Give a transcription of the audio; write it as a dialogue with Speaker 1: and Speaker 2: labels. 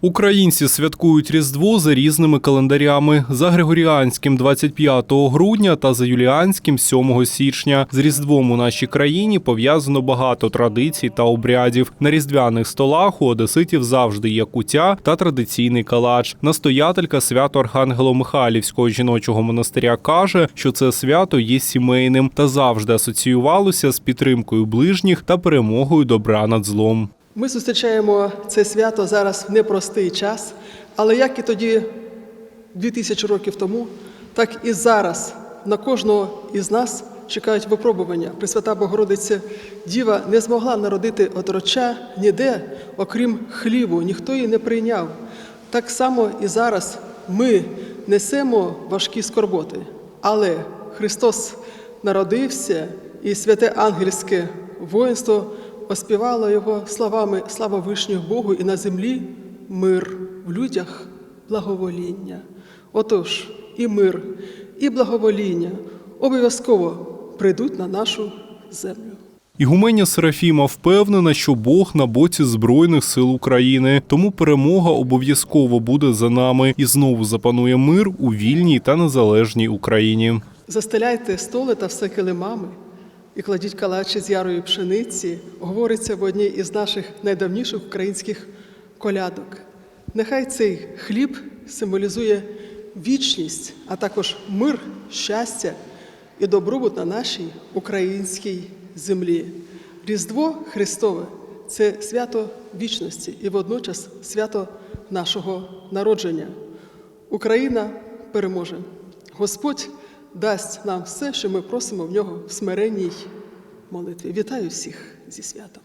Speaker 1: Українці святкують Різдво за різними календарями: за григоріанським 25 грудня та за юліанським 7 січня. З Різдвом у нашій країні пов'язано багато традицій та обрядів. На різдвяних столах у одеситів завжди є куття та традиційний калач. Настоятелька свято Архангело-Михайлівського жіночого монастиря каже, що це свято є сімейним та завжди асоціювалося з підтримкою ближніх та перемогою добра над злом.
Speaker 2: Ми зустрічаємо це свято зараз в непростий час, але як і тоді, 2000 років тому, так і зараз на кожного із нас чекають випробування. Пресвята Богородиця Діва не змогла народити отроча ніде, окрім хлібу, ніхто її не прийняв. Так само і зараз ми несемо важкі скорботи, але Христос народився, і святе ангельське воїнство оспівало його словами слава вишнього Богу і на землі мир, в людях благовоління. Отож, і мир, і благовоління обов'язково прийдуть на нашу землю.
Speaker 1: Ігуменя Серафіма впевнена, що Бог на боці Збройних сил України, тому перемога обов'язково буде за нами і знову запанує мир у вільній та незалежній Україні.
Speaker 2: Застеляйте столи та все килимами і кладіть калачі з ярої пшениці, говориться в одній із наших найдавніших українських колядок. Нехай цей хліб символізує вічність, а також мир, щастя і добробут на нашій українській землі. Різдво Христове це свято вічності і водночас свято нашого народження. Україна переможе. Господь дасть нам все, що ми просимо в нього в смиренній молитві. Вітаю всіх зі святом.